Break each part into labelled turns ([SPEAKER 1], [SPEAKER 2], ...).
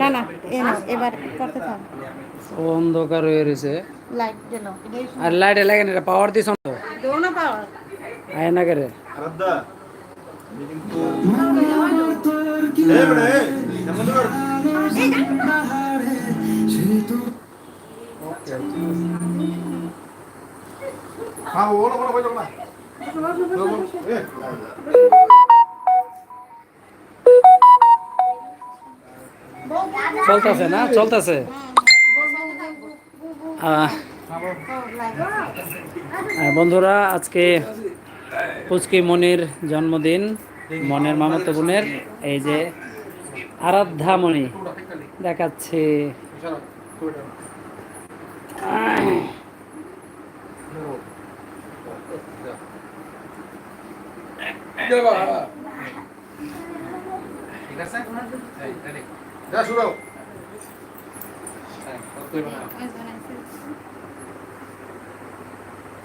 [SPEAKER 1] না? না এ না এবার করতে থাক
[SPEAKER 2] অন্ধকার হয়ে রয়েছে।
[SPEAKER 1] লাইট দিল
[SPEAKER 2] আর লাইটে লাগে না পাওয়ার দিছ তো?
[SPEAKER 1] দেও না পাওয়ার
[SPEAKER 2] আয় না করে।
[SPEAKER 3] কর হ্যাঁ ওলা ওলা কই না
[SPEAKER 2] চলতেছে না? চলতেছে? বন্ধুরা, আজকে পুচকি মনির জন্মদিন, মনের মামাতো বোনের, এই যে আরাধ্যা মণি, দেখাচ্ছে।
[SPEAKER 3] যা শুরু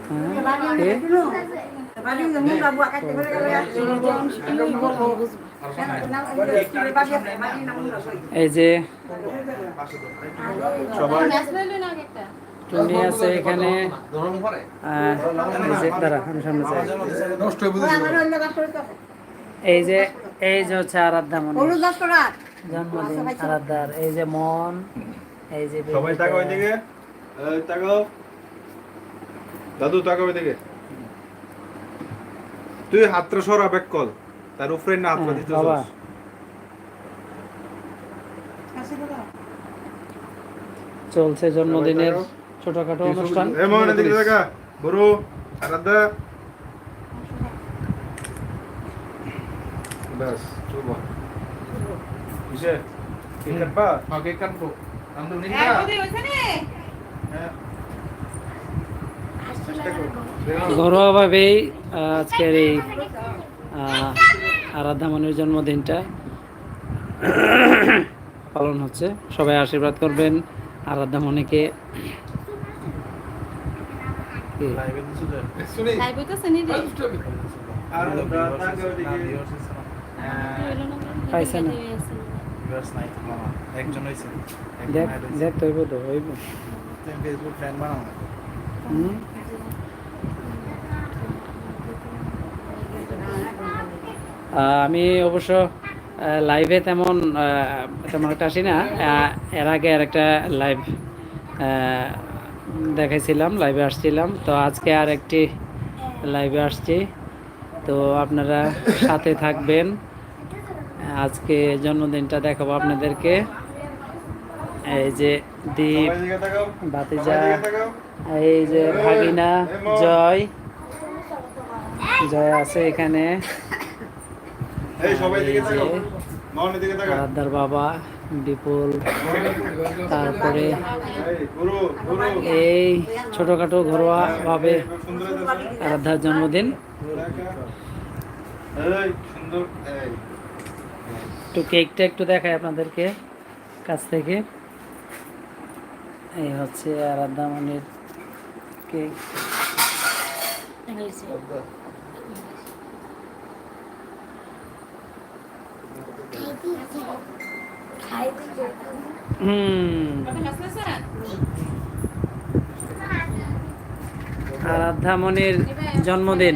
[SPEAKER 2] হ্যাঁ, এই যে টুনি আছে এখানে। এই যে এই যে হচ্ছে আরাধ্যা মনি জন্মদিন আরাধ্যার এই যে মন এই যে
[SPEAKER 3] সবাই তাকাও এদিকে। তাকাও। দাদু তাকাও এদিকে। তুই হাতটা সরা ব্যাক কল তার উপরে না হাত
[SPEAKER 2] হ্যাঁ,
[SPEAKER 3] দিতে
[SPEAKER 2] বাবা চলছে জন্মদিনের ছোটখাটো অনুষ্ঠান।
[SPEAKER 3] এমন এদিকে দেখা বড় আরাধ্যা বাস কিসে কেক কাটবা হ্যাঁ কেক কাটবো আমি তো নিবা হ্যাঁ
[SPEAKER 2] ঘরোয়াভাবেই আজকের এই আহ, আরাধ্যা মনির জন্মদিনটা পালন হচ্ছে সবাই আশীর্বাদ করবেন আরাধ্যা মনিকে কি?
[SPEAKER 3] লাইভে দিছো শুনি আর তাকাও এদিকে
[SPEAKER 2] পাইছে না
[SPEAKER 4] ভিউয়ার্স নাই মামা। একজন হইছে।
[SPEAKER 2] দেখ দেখ তো হইব তো হইব।
[SPEAKER 4] ফেসবুক ফ্রেন্ড বানাও না?
[SPEAKER 2] আমি অবশ্য লাইভে তেমন তেমন একটা আসি না। এর আগে আর একটা লাইভ দেখাইছিলাম লাইভে আসছিলাম। তো আজকে আর একটি লাইভে আসছি। তো আপনারা সাথে থাকবেন। আজকে জন্মদিনটা দেখাবো আপনাদেরকে। এই যে দীপ
[SPEAKER 3] তাকাও।
[SPEAKER 2] এই যে ভাগিনা জয়। জয় আছে এখানে। আরাধ্যার বাবা বিপুল তারপরে
[SPEAKER 3] এই
[SPEAKER 2] ছোটখাটো ঘরোয়া ভাবে
[SPEAKER 3] খুব
[SPEAKER 2] আরাধ্যার জন্মদিন।
[SPEAKER 3] সুন্দর।
[SPEAKER 2] একটু কেকটা একটু দেখাই আপনাদেরকে কাছ থেকে। এই হচ্ছে আরাধ্যা মনির কেক মনির জন্মদিন।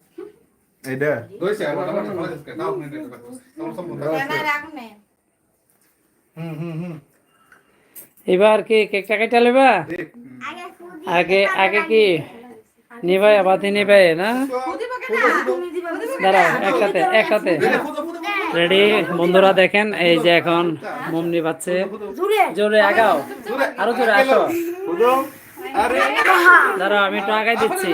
[SPEAKER 3] এইটা দইছে আমার আমার ভালো দিছে নাও আপনি দেখতে তোমার সম্বন্ধে হুম হুম হুম।
[SPEAKER 2] এবার কি কেকটা কেটে লেবা আগে আগে কি নিবাই বাতি নিবাই না? দাঁড়াও একসাথে একসাথে। রেডি বন্ধুরা দেখেন এই যে এখন মোম নিবাচ্ছে জোরে। আগাও। আরও জোরে আসো। দাঁড়াও আমি একটু আগাই দিচ্ছি।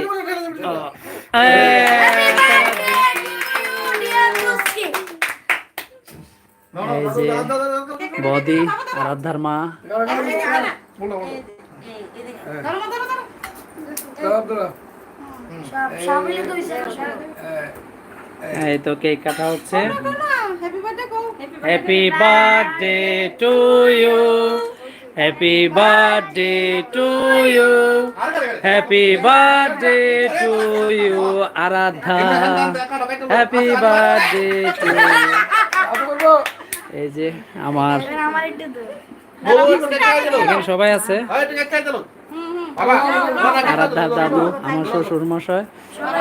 [SPEAKER 2] বদি আরাধ্যার মা এই তো কেক কাটা হচ্ছে।
[SPEAKER 1] Happy
[SPEAKER 2] happy birthday to you happy birthday to you happy birthday to you Aradhya happy birthday to এই যে আমার এখানে সবাই আছে? আরাধ্যার দাদু, আমার শ্বশুর মশাই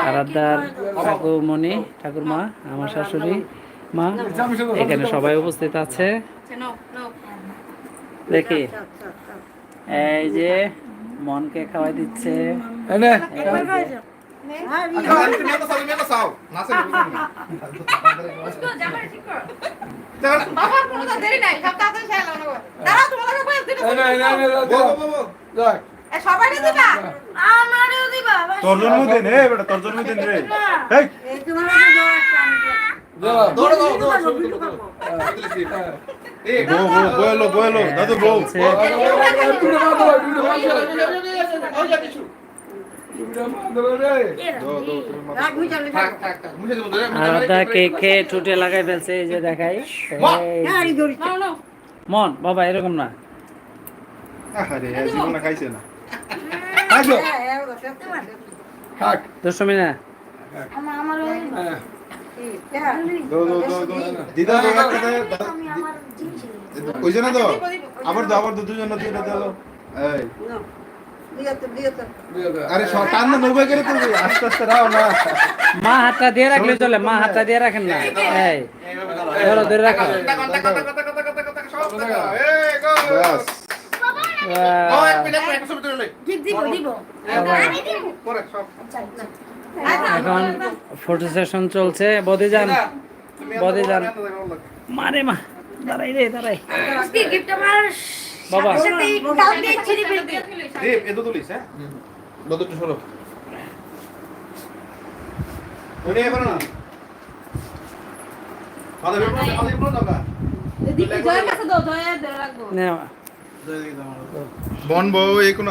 [SPEAKER 2] আরাধ্যার ঠাকুরমণি, ঠাকুরমা, আমার শাশুড়ি মা, এখানে সবাই উপস্থিত আছে। দেখি। এই যে মনকে খাওয়াই দিচ্ছে।
[SPEAKER 1] দিবা?
[SPEAKER 5] বাস।
[SPEAKER 3] তোর জন্মদিন হে বেটা তোর জন্মদিন রে
[SPEAKER 2] ঠুটে লাগাই ফেলছে এই যে দেখাই মন বাবা এরকম না
[SPEAKER 3] জীবন দিদা
[SPEAKER 5] আমার জিনিস
[SPEAKER 3] তো? আবার দাও আবার দুজন দুইটা দাও। এই। আরে টান না করে আস্তে আস্তে রাও না
[SPEAKER 2] মা হাতটা দিয়ে রাখলে চলে মা হাতটা দিয়ে রাখেন না। এই ধরো ধরে রাখো।
[SPEAKER 3] বাস।
[SPEAKER 2] এখন ফটো সেশন চলছে। বদে যান। বদে যান। মারে মা দাঁড়াই রে দাঁড়াই।
[SPEAKER 5] আজকে গিফট আমার
[SPEAKER 2] বাবা।
[SPEAKER 5] সাথে সাথে কাল দিয়ে ছিঁড়ে ফেলবে
[SPEAKER 3] এত তুলিস হ্যাঁ? বদর তো ওরে এবার না? আদে বের করো আদে বের দাদা
[SPEAKER 1] দিদি জয়ের কাছে দাও জয়ের ধরে রাখব।
[SPEAKER 2] নে,
[SPEAKER 3] মন বউ এই কোন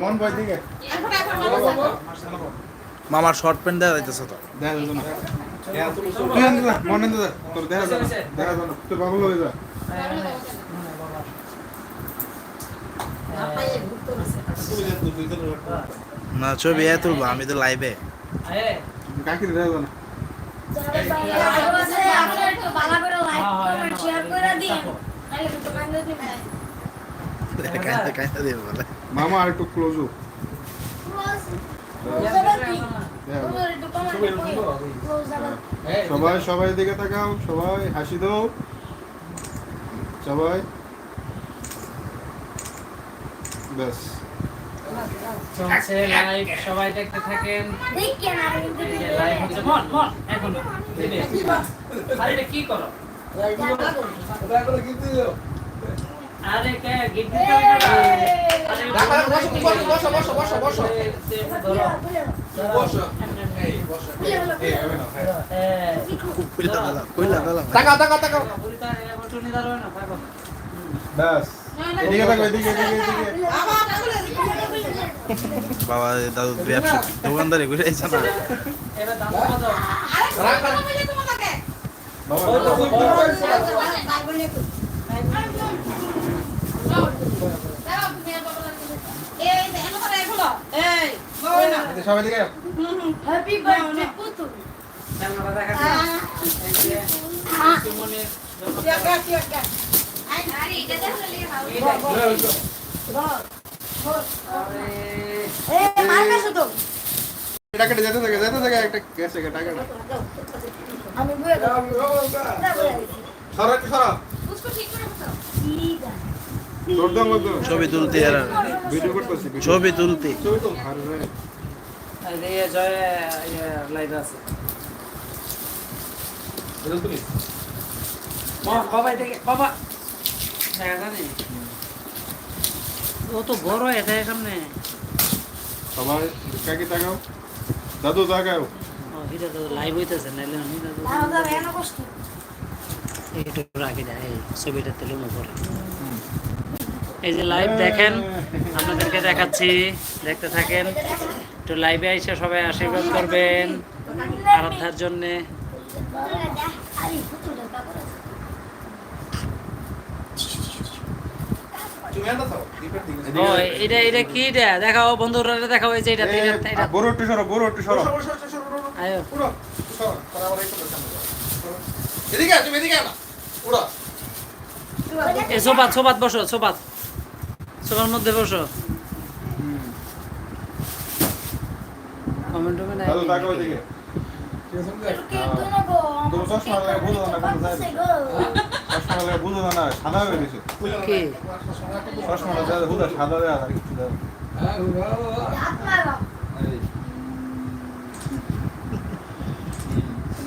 [SPEAKER 3] মন বই দিকে।
[SPEAKER 1] এখন এখন বলো।
[SPEAKER 4] মামার শর্ট প্যান্ট দেওয়া যাইতেছে তো।
[SPEAKER 3] না।
[SPEAKER 4] ছবি এ তুলবো আমি তো লাইভে
[SPEAKER 3] কাকি দেখা যাবে না। মামা আর একটু ক্লোজ সবাই সবাই দিকে তাকাও সবাই হাসি দাও। সবাই। ব্যাস।
[SPEAKER 2] চলছে লাইভ সবাই দেখতে থাকেন। লাইভ হচ্ছে মন মন এখন আরে এটা কি করো?
[SPEAKER 3] তাকাও তাকাও তাকাও। ব্যাস
[SPEAKER 4] বাবা দাদু ব্যবসা দোকানদারি আইছে না
[SPEAKER 2] এবার দাম বাজাও।
[SPEAKER 1] এই বলো না
[SPEAKER 3] সবাই দিকে
[SPEAKER 5] হ্যাপি বার্থডে পুতু
[SPEAKER 2] ক্যামেরা দেখাচ্ছি। এই যে, সুমনের জন্য
[SPEAKER 5] আরে এটা দেখলে লিয়ে ভালো
[SPEAKER 2] আরে,
[SPEAKER 5] এ মার কাছে তো
[SPEAKER 3] এটা কেটে যেতে থাকে যেতে থাকে একটা গেছে টাকা
[SPEAKER 5] আমি বুয়ে দাও
[SPEAKER 3] সরা একটু সরা।
[SPEAKER 5] ঠিক
[SPEAKER 3] কত
[SPEAKER 4] ছবি তুলতে। ছবি তুলতে।
[SPEAKER 3] ছবি তো আরে রে
[SPEAKER 2] এই যে ইয়ে ও তো বড় এটা সামনে।
[SPEAKER 3] সবাই কাকে তাকাও? দাদু তাকাও।
[SPEAKER 2] ও এটা তো লাইভ হইতেছে আমি দাদু। ছবিটা তুলে উপরে এই যে লাইভ দেখেন আপনাদেরকে দেখাচ্ছি। দেখতে থাকেন একটু লাইভে এসে সবাই আশীর্বাদ করবেন আরাধ্যার জন্যে। এটা এটা কি এটা? দেখাও বন্ধুরা দেখাও এই যে এটা এটা এটা।
[SPEAKER 4] বড় একটু সরো বড় একটু সরো।
[SPEAKER 3] সরো সরো সরো সরো
[SPEAKER 2] আয়ো।
[SPEAKER 3] পুরো সরো তারা আবার এই তো সামনে যাও সরো। এদিকে তুমি এদিকে না। পুরো
[SPEAKER 2] এ সোবাত সোবাত বসো সোবাত সোবার মধ্যে বসো। কমেন্ট টমেন্ট
[SPEAKER 4] দাদু তাকাও এদিকে।
[SPEAKER 5] কে দোনো গো
[SPEAKER 4] তোর চশমা লাগে বুঝো না কোন যায়
[SPEAKER 5] গো।
[SPEAKER 4] চশমা লাগে বুঝো না না সাদা হয়ে গেছে
[SPEAKER 2] কি
[SPEAKER 4] চশমাটা দেওয়া বুঝা সাদা দেওয়া আর কিছু দেওয়া
[SPEAKER 5] হাত মারো
[SPEAKER 4] এই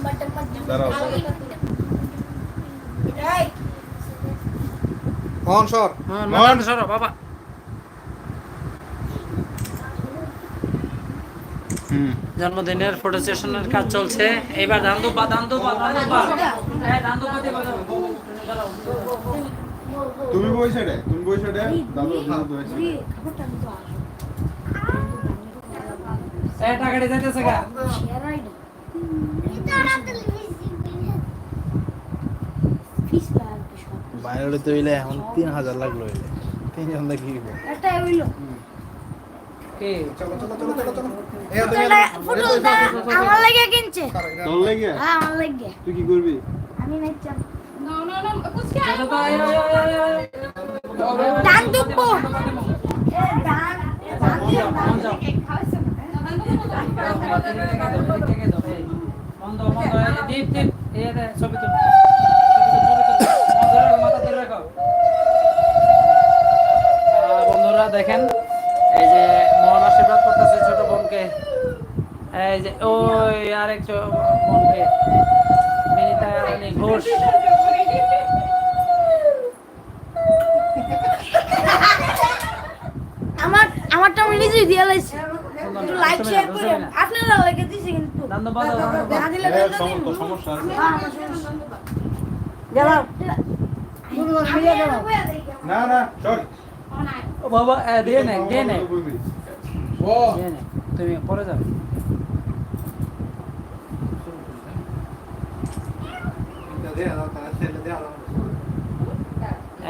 [SPEAKER 5] বাট বাট
[SPEAKER 4] দাঁড়াও।
[SPEAKER 5] এই
[SPEAKER 3] কোন সর
[SPEAKER 2] হ্যাঁ মাথা সরো বাবা
[SPEAKER 4] হুম
[SPEAKER 2] জন্মদিনের ফটো সেশনের কাজ চলছে। এইবার ধান দুপা ধান দুপা ধান দুপা হ্যাঁ ধান দুপা দিয়ে
[SPEAKER 4] তুমি বইছো রে তুমি দাদু
[SPEAKER 2] যাইতেছে গা।
[SPEAKER 4] বাইরে তো হইলে এখন তিন হাজার লাগল হইলে তিন হাজার কি
[SPEAKER 5] এটা হইল।
[SPEAKER 2] কি
[SPEAKER 3] চলো চলো চলো চলো চলো।
[SPEAKER 5] ফুটবলটা আমার লাগে কিনছে।
[SPEAKER 4] তোর লেগে?
[SPEAKER 5] হ্যাঁ আমার লাগে।
[SPEAKER 4] তুই কি করবি?
[SPEAKER 5] আমি দুপো এ।
[SPEAKER 2] বন্ধ বন্ধ দীপ দীপ ছবি বন্ধুরা দেখেন এই যে মোহন আশীর্বাদ করতেছে ছোট বোনকে। এই যে ওই আরেক বোনকে। রানী ঘোষ।
[SPEAKER 5] আমার আমারটা আমি নিজেই দিয়ে লাইছি।
[SPEAKER 2] সুন্দর,
[SPEAKER 5] একটু লাইক শেয়ার। আপনারা লাগে দিছি কিন্তু। না দিলে
[SPEAKER 4] সমস্যা আছে।
[SPEAKER 5] হ্যাঁ
[SPEAKER 1] গেলাম।
[SPEAKER 5] গেল
[SPEAKER 4] না না চল
[SPEAKER 2] ও বাবা দিয়ে নে দিয়ে নে।
[SPEAKER 3] ও।
[SPEAKER 2] দিয়ে নে। তুমি পরে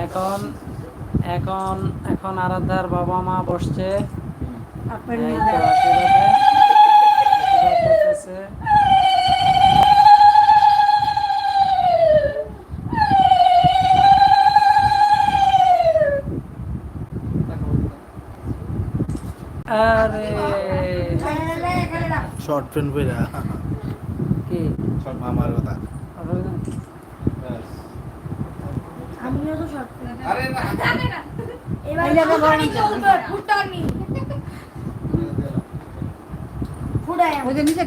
[SPEAKER 2] এখন এখন এখন আরাধ্যার বাবা মা বসছে। আরে
[SPEAKER 4] শর্ট ফ্রেন্ড কইরা।
[SPEAKER 2] কি?
[SPEAKER 4] শর্ট মামার কথা।
[SPEAKER 5] আমিও তো শর্ট
[SPEAKER 3] আরে না।
[SPEAKER 5] এবার চলবে ফুটানি
[SPEAKER 1] নিচে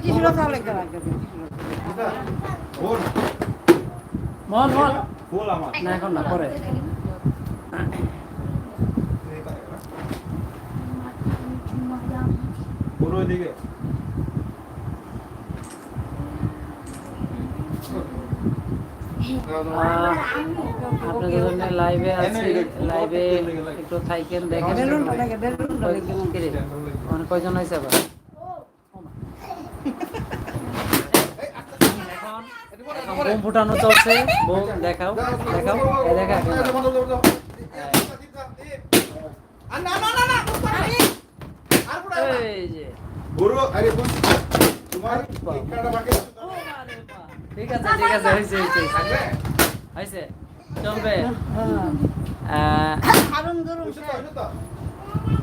[SPEAKER 2] মন
[SPEAKER 4] আমার।
[SPEAKER 2] না এখন না পরে।
[SPEAKER 4] পুরো দিকে
[SPEAKER 2] লাইভে আছি লাইভে একটু থাইকেন দেখেন ফুটানো চলছে দেখাও দেখাও দেখা যে
[SPEAKER 4] তোমার?
[SPEAKER 2] ঠিক আছে ঠিক আছে হয়েছে হয়েছে হয়েছে। চলবে। আহ,
[SPEAKER 1] হারুন ধরুন
[SPEAKER 3] বুঝছ তো বুঝছ তো।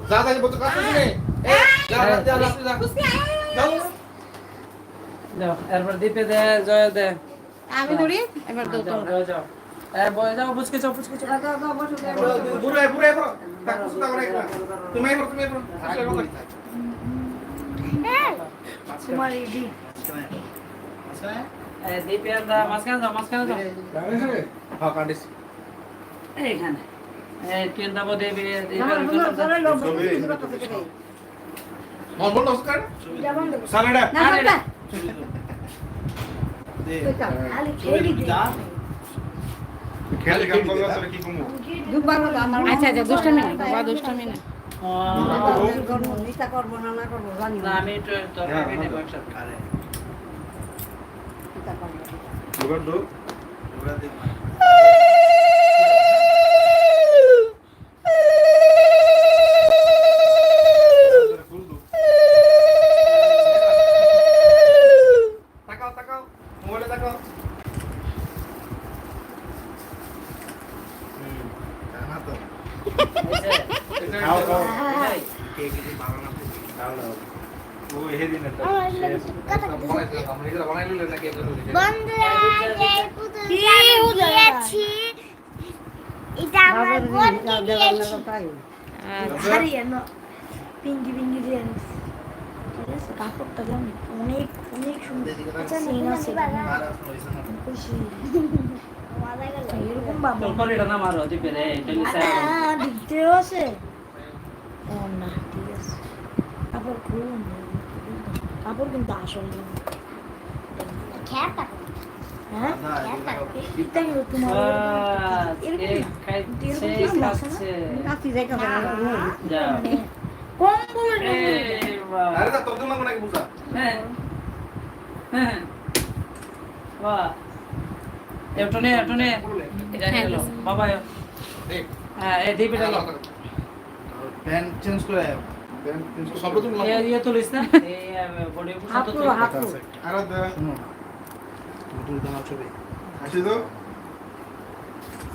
[SPEAKER 3] যা যা বলতে কাছে নেই এই যা যা যা যা যা। যাও।
[SPEAKER 2] যাও এরপর দীপে দে জয় দে।
[SPEAKER 1] আমি ধরি? এবার তো
[SPEAKER 2] যাও, যাও, যাও। বুঝকে যাও বুঝকে যাও
[SPEAKER 3] বড় তুমি বড় তুমি বড়
[SPEAKER 5] তোমার
[SPEAKER 2] মাঝখানে যাও
[SPEAKER 3] হ্যাঁ। কান্ডিস
[SPEAKER 2] এইখানে এই
[SPEAKER 3] মন
[SPEAKER 1] আচ্ছা আচ্ছা দুষ্টামি না বাবা দুষ্টামি না
[SPEAKER 6] নিতা করব না না করব জানি
[SPEAKER 2] না আমি একটু তরকারি নেব একটা খারে
[SPEAKER 6] নিতা করব
[SPEAKER 3] দুবার দো তাকাও তাকাও মোবাইলে তাকাও
[SPEAKER 4] জানা তো
[SPEAKER 3] খাও খাও
[SPEAKER 2] এই,
[SPEAKER 4] কে কিছু ভালো না
[SPEAKER 3] খাও দাও ও হেদিন এটা
[SPEAKER 5] বন্ধুরা এই পুতুল দিয়েছি এটা আমার বোনকে দিয়েছি দিয়ে কাপড়টা অনেক অনেক সুন্দর আচ্ছা এরকম বাবা দিতেও আছে ও না ঠিক আছে কাপড় কাপড় কিন্তু আসল না।
[SPEAKER 2] বাবা হ্যাঁ এই দিবি
[SPEAKER 4] প্যান্ট চেঞ্জ করে আয়।
[SPEAKER 3] সব তুমি
[SPEAKER 2] এই ইয়ে তুলিস না এই বডি
[SPEAKER 6] হাত হাত
[SPEAKER 3] আরে
[SPEAKER 4] ছবি।
[SPEAKER 3] আসি তো?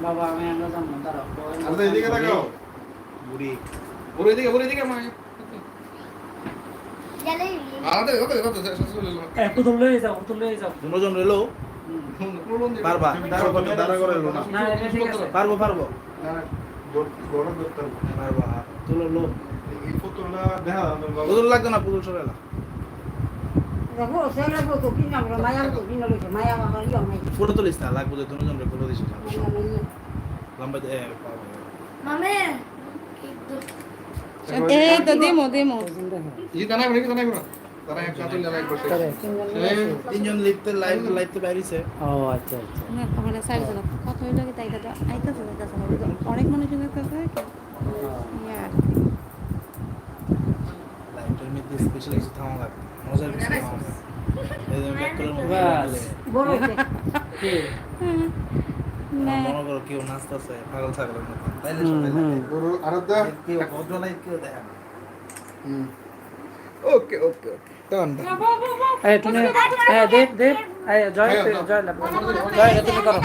[SPEAKER 2] বাবা আমি আমরা জানব দাঁড়াও।
[SPEAKER 3] আরে এদিকে তাকাও।
[SPEAKER 4] বুড়ি।
[SPEAKER 3] ওর এদিকে ওর এদিকে মা।
[SPEAKER 4] পারবা। পারব লাগতো না পুতুল সরে ফটো তুলিস না লাগবো যে দুজন রে ফটো দিস লম্বা।
[SPEAKER 5] মামে
[SPEAKER 1] এই তো দেমো দেমো
[SPEAKER 3] ই দাঁড়া করে দাঁড়া করে দাঁড়া একসাথে লাইক করছে
[SPEAKER 4] তিনজন লিখতে লাইভ লাইভতে বাইরিছে
[SPEAKER 2] ও আচ্ছা আচ্ছা
[SPEAKER 1] না তাহলে সাইজ কত হইল কি তাই দাদা আইতাছে যাইতাছে অনেক মানুষ যাইতাছে ইয়ার
[SPEAKER 4] লাইভটার মধ্যে স্পেশাল কিছু থামা লাগবে মজার কিছু থামা লাগবে এই যে ব্যাক করে মধ্যে
[SPEAKER 2] বাস।
[SPEAKER 4] গেলে
[SPEAKER 6] বড় হচ্ছে
[SPEAKER 2] কি
[SPEAKER 1] না
[SPEAKER 4] মনে করো কেউ নাচতেছে পাগল ছাগলের মতো। তাইলে সবাই লাগে কেউ ভদ্র লাইভ কেউ দেখে না
[SPEAKER 3] ওকে ওকে ওকে। টান
[SPEAKER 2] এই তুমি হ্যাঁ দেব দেব এই জয় জয় লাভ। জয় তুমি করো।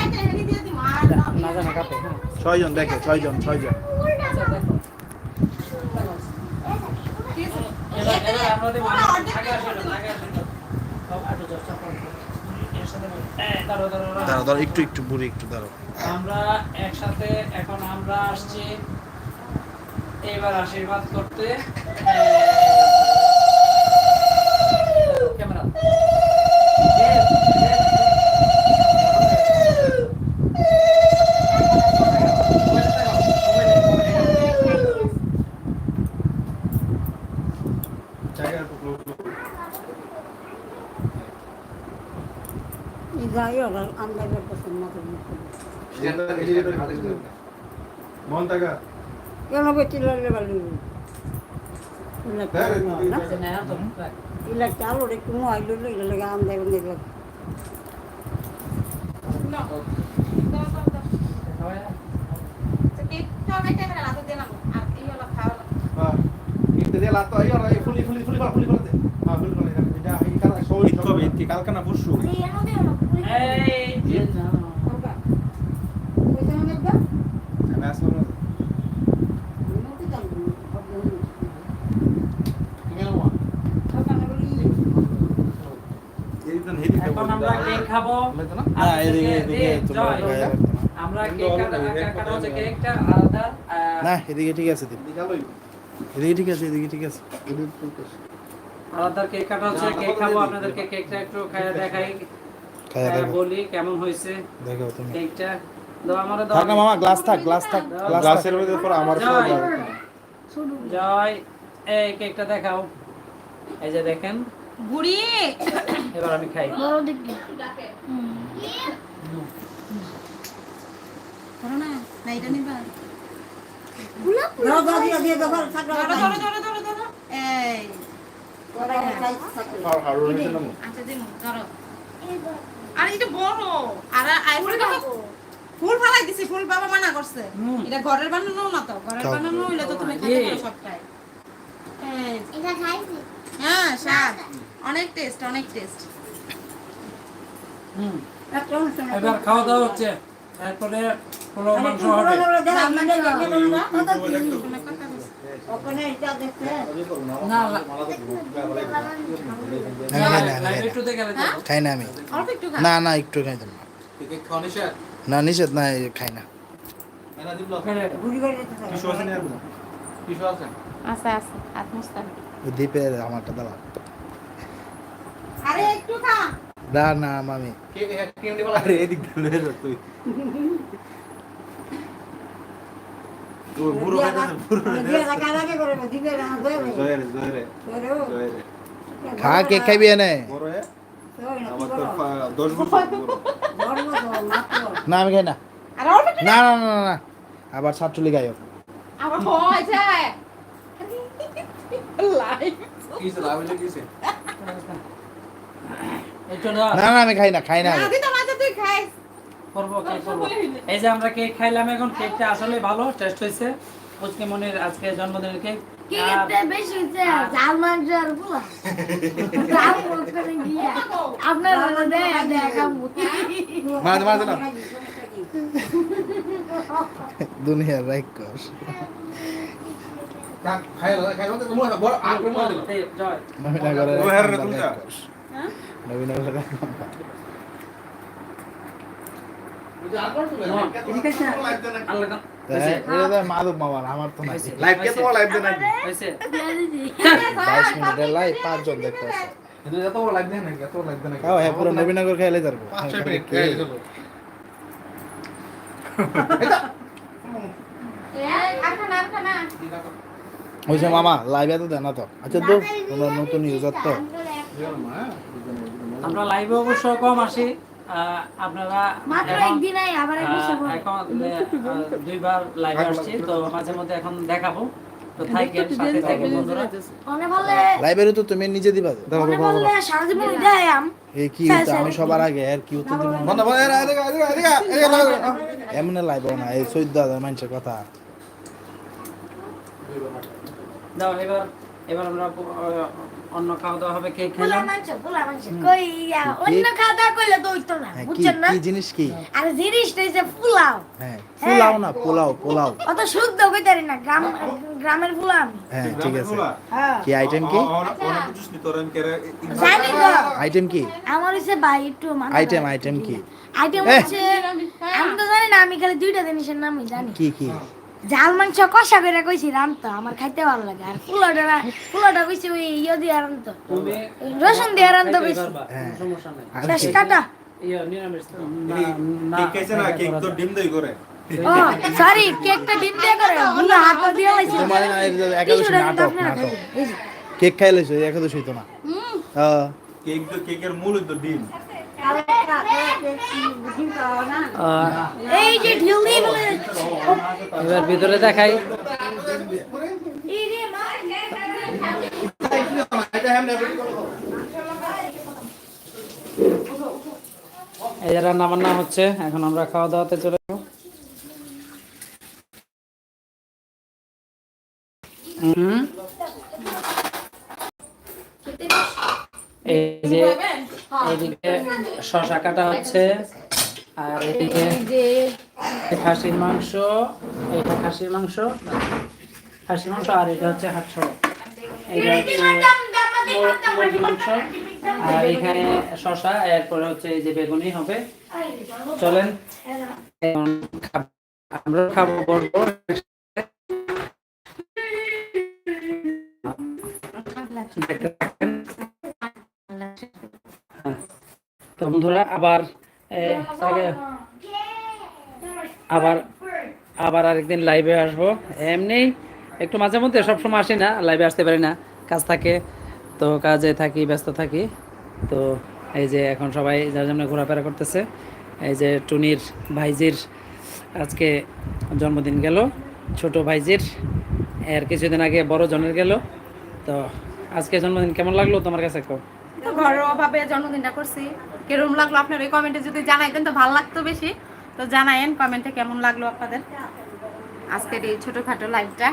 [SPEAKER 2] না জানা কাপে। হ্যাঁ
[SPEAKER 4] ছয়জন দেখে ছয়জন ছয়জন।
[SPEAKER 2] এবার এবার আগে আসো আগে আসো সব আটো চর্চা করো এর সাথে এই দাঁড়ো দাঁড়ো দাঁড়ো।
[SPEAKER 4] দাঁড়াও দাঁড়াও একটু একটু বুড়ি একটু দাঁড়াও।
[SPEAKER 2] আমরা একসাথে এখন আমরা আসছি এবার আশীর্বাদ করতে ক্যামেরা
[SPEAKER 3] জায়গা টুকরো
[SPEAKER 6] এই যাই ওরা আমরা করতেছেন না তো
[SPEAKER 3] মন টাকা
[SPEAKER 6] কেন বেশি লাগলে ভালো ইলা চাল ওরে কোনো আইলো ইলা লাগে আম দেব দেখল
[SPEAKER 3] হ্যাঁ ইতে দিয়ে লাতো আইও না ফুলি ফুলি ফুলি ফুলি ফুলি দে হ্যাঁ ফুলি ফুলি এটা এই কালা সই হবে কি কালকে না পরশু
[SPEAKER 5] এনো দেও না
[SPEAKER 2] এই যে জানো
[SPEAKER 6] পয়সা মানে দা
[SPEAKER 3] আমি আসলে
[SPEAKER 6] নতুন দাম
[SPEAKER 3] তুমি নাও এই দিন হেডি
[SPEAKER 2] এখন আমরা কেক খাব?
[SPEAKER 3] না
[SPEAKER 4] না এদিকে এদিকে
[SPEAKER 2] দেব,
[SPEAKER 4] তোমরা
[SPEAKER 2] জয়।
[SPEAKER 4] গায়ে রাখতে না।
[SPEAKER 2] আমরা কেক কাটা কাটা হচ্ছে কেকটা আলাদা
[SPEAKER 4] না এদিকে ঠিক আছে এদিকে ঠিক আছে এদিকে ঠিক আছে।
[SPEAKER 2] আলাদা কেক কাটা হচ্ছে কেক খাব আপনাদেরকে কেকটা একটু খাইয়ে দেখাই।
[SPEAKER 4] খাইয়া
[SPEAKER 2] বলি কেমন হয়েছে
[SPEAKER 4] দেখো তুমি।
[SPEAKER 2] কেকটা। দাও আমারে
[SPEAKER 4] থাক মামা গ্লাস থাক গ্লাস থাক
[SPEAKER 3] গ্লাসের মধ্যে পর আমার সব
[SPEAKER 2] জয় জয়। এই কেকটা দেখাও। এই যে দেখেন
[SPEAKER 1] বুড়ি।
[SPEAKER 2] এবার আমি খাই।
[SPEAKER 5] বড় দিকে
[SPEAKER 1] ধরো না না এটা নিবা আচ্ছা দিন ধরো। আরে এটা বড়। আর ফুল ফালাই দিছি ফুল বাবা মানা করছে। এটা ঘরের বানানো না তো? ঘরের বানানো হইলে তো তুমি খেতে পারো সবটাই। এই,
[SPEAKER 5] এটা খাইছি।
[SPEAKER 1] হ্যাঁ স্বাদ। অনেক টেস্ট অনেক টেস্ট
[SPEAKER 2] হুম এবার খাওয়া দাওয়া হচ্ছে তারপরে পোলাও মাংস হবে না
[SPEAKER 4] খাই না আমি না
[SPEAKER 2] একটু দেখে গেলে তো।
[SPEAKER 4] খাই না
[SPEAKER 1] একটু খা
[SPEAKER 4] না না একটু খাই না
[SPEAKER 3] নিষেধ
[SPEAKER 4] না খাই না
[SPEAKER 3] দিবলো
[SPEAKER 2] খেলে।
[SPEAKER 3] না
[SPEAKER 4] না মামি।
[SPEAKER 3] আরে এদিক ধরে তুই। বুড়ো
[SPEAKER 4] খা এনে।
[SPEAKER 6] না
[SPEAKER 4] আমি খাই না। না না না না, না। আবার ছাত্রলী গায়ক
[SPEAKER 1] আবার হয় যায় লাইভ
[SPEAKER 3] লাভ
[SPEAKER 2] না
[SPEAKER 4] না না আমি খাই না খাই না
[SPEAKER 2] এই যে আমরা কেক খাইলাম এখন কেকটা আসলে ভালো টেস্ট হয়েছে পুচকে মনির আজকে জন্মদিনের কেক
[SPEAKER 5] করে
[SPEAKER 4] দুনিয়ার রাইক কর
[SPEAKER 3] কাক খাইলো খাইলো তো মোর বড় আর কোন মোর দিল
[SPEAKER 2] জয়
[SPEAKER 3] ও হ্যাঁ রে, তুমি যা।
[SPEAKER 4] নবীনগরের
[SPEAKER 3] বুঝা আর কোন তুলে
[SPEAKER 2] এদিকে আসে। আল্লাহ দাও। হয়েছে?
[SPEAKER 4] মাদক মামার আমার তো নাই।
[SPEAKER 3] লাইভ কে তো লাইভ দেন?
[SPEAKER 4] বাইশ মিনিটের পাঁচজন দেখতে আছে। খাও হ্যাঁ পুরো নবীনগর খেলে যাব। মামা লাইভে তো দেন না তো। আচ্ছা তো তোমরা নতুন ইউজার তো।
[SPEAKER 2] আমরা লাইভে অবশ্য কম আসি আহ, আপনারা এখন
[SPEAKER 5] একদিন আই আবার এক বছর
[SPEAKER 2] আহ,
[SPEAKER 5] পরে।
[SPEAKER 2] এখন আহ, দুইবার লাইভে আসছি তো মাঝে মধ্যে এখন দেখাবো। তো থাকেন সাথে থাকেন বন্ধুরা।
[SPEAKER 4] লাইভেরও তো তুমি নিজে দিবা। তো।
[SPEAKER 5] বললে সারা জীবন
[SPEAKER 4] এই কি আমি সবার আগে আর কি দিব?
[SPEAKER 3] বন্ধ বন্ধ।
[SPEAKER 4] এমনি লাইভ না এই চোদ্দ হাজার মানুষের কথা।
[SPEAKER 2] দাও এবার এবার আমরা অন্য খাওয়া দাওয়া হবে
[SPEAKER 5] কই অন্য খাওয়া দাওয়া করলে তো হইতো না
[SPEAKER 4] হ্যাঁ
[SPEAKER 5] বুঝছেন না?
[SPEAKER 4] কি জিনিস কি?
[SPEAKER 5] আর জিনিসটা পোলাও।
[SPEAKER 4] হ্যাঁ পোলাও না পোলাও পোলাও।
[SPEAKER 5] অত শুদ্ধ কইতারি না গ্রাম গ্রামের পোলা আমি।
[SPEAKER 4] হ্যাঁ ঠিক আছে।
[SPEAKER 5] হ্যাঁ।
[SPEAKER 4] কি আইটেম কি?
[SPEAKER 5] জানি তো।
[SPEAKER 4] আইটেম কি?
[SPEAKER 5] আমার হচ্ছে ভাই একটু মানা
[SPEAKER 4] আইটেম আইটেম কি?
[SPEAKER 5] আইটেম হচ্ছে আমি তো জানি না আমি খালি দুইটা জিনিসের নামই জানি।
[SPEAKER 4] কি কি?
[SPEAKER 5] ঝাল মাংস কষা করে কইছি রামতো আমার খাইতে ভালো লাগে। আর পোলাটা না পোলাটা কইছি ওই ইয়ে দিয়ে রসুন দিয়ে
[SPEAKER 2] পারবা,
[SPEAKER 4] হ্যাঁ।
[SPEAKER 5] শেষ কাটা?
[SPEAKER 2] ইয়ে, নিরামিষ তো, না, না,
[SPEAKER 3] কেক খাইছে না? কেক তো ডিম দই করে।
[SPEAKER 5] ও সরি কেকটা ডিম দিয়ে করে হাত দিয়ে লাইছি।
[SPEAKER 4] তোমার না এর যে একাদশী নাটক নাটক। কেক খাই লাইছো একাদশী হইতো না। হ্যাঁ
[SPEAKER 3] কেক তো কেকের মূল তো ডিম।
[SPEAKER 2] এবার ভিতরে দেখাই।
[SPEAKER 5] এই
[SPEAKER 2] যে রান্না বান্না হচ্ছে এখন আমরা খাওয়া দাওয়াতে চলে যাব। হুম? এই যে এইদিকে শশা কাটা হচ্ছে আর এদিকে খাসির মাংস এটা খাসির মাংস খাসির মাংস আর এটা হচ্ছে হাঁস এটা হচ্ছে মুর- মুরগি মাংস আর এখানে শশা এরপরে হচ্ছে এই যে বেগুনি হবে। চলেন আমরা খাব বসবো দেখতে তো বন্ধুরা, আবার আবার আবার আরেকদিন লাইভে আসব। এমনি একটু মাঝে মধ্যে সবসময় আসি না লাইভে আসতে পারি না, কাজ থাকে, তো কাজে থাকি, ব্যস্ত থাকি। তো এই যে এখন সবাই যার জন্য ঘোরাফেরা করতেছে, এই যে টুনির ভাইজির আজকে জন্মদিন গেল, ছোট ভাইজির, এর কিছুদিন আগে বড় জনের গেল। তো আজকে জন্মদিন কেমন লাগল তোমার কাছে? কও
[SPEAKER 1] তো ঘরোয়া ভাবে জন্মদিনটা করছি। কীরকম লাগল আপনার ওই কমেন্টে যদি জানাইতেন তো ভালো লাগতো বেশি। তো জানায়েন কমেন্টে কেমন লাগল আপনাদের আজকের এই ছোটোখাটো লাইভটা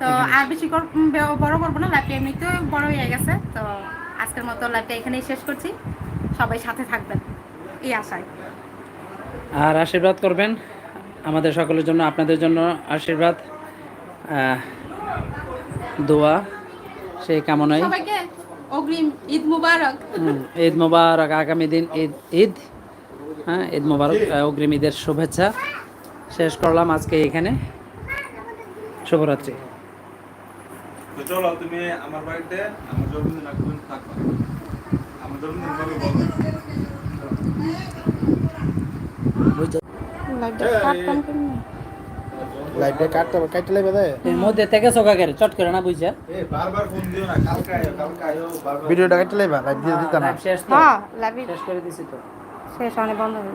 [SPEAKER 1] তো আর বেশি বড় করব না লাইভটা এমনিতেও বড় হয়ে গেছে। তো আজকের মতো লাইভটা এখানেই শেষ করছি। সবাই সাথে থাকবেন এই আশায়।
[SPEAKER 2] আর আশীর্বাদ করবেন। আমাদের সকলের জন্য আপনাদের জন্য আশীর্বাদ দোয়া সেই কামনাই।
[SPEAKER 1] সবাইকে অগ্রিম ঈদ মুবারক।
[SPEAKER 2] হুম, ঈদ মোবারক আগামী দিন ঈদ ঈদ হ্যাঁ ঈদ মোবারক অগ্রিম ঈদের শুভেচ্ছা শেষ করলাম আজকে এখানে। শুভরাত্রি।
[SPEAKER 3] তো চলো তুমি আমার বাড়িতে আমার জন্মদিন থাকবা। আমার জন্মদিন বলো।
[SPEAKER 4] লাইভটা কাটতে কাটতে লাগবে তাই
[SPEAKER 2] এর মধ্যে থেকে চোখা করে চট করে না বুঝছা?
[SPEAKER 3] এ বারবার ফোন দিও না কালকে আয়ো কালকে আয়ো বারবার
[SPEAKER 4] ভিডিওটা কাটতে লাগবে লাইভ দিয়ে দিতাম না।
[SPEAKER 2] লাইভ শেষ তো?
[SPEAKER 1] হ্যাঁ লাইভ
[SPEAKER 2] শেষ করে দিছি তো।
[SPEAKER 1] শেষ অনেক বন্ধ হয়ে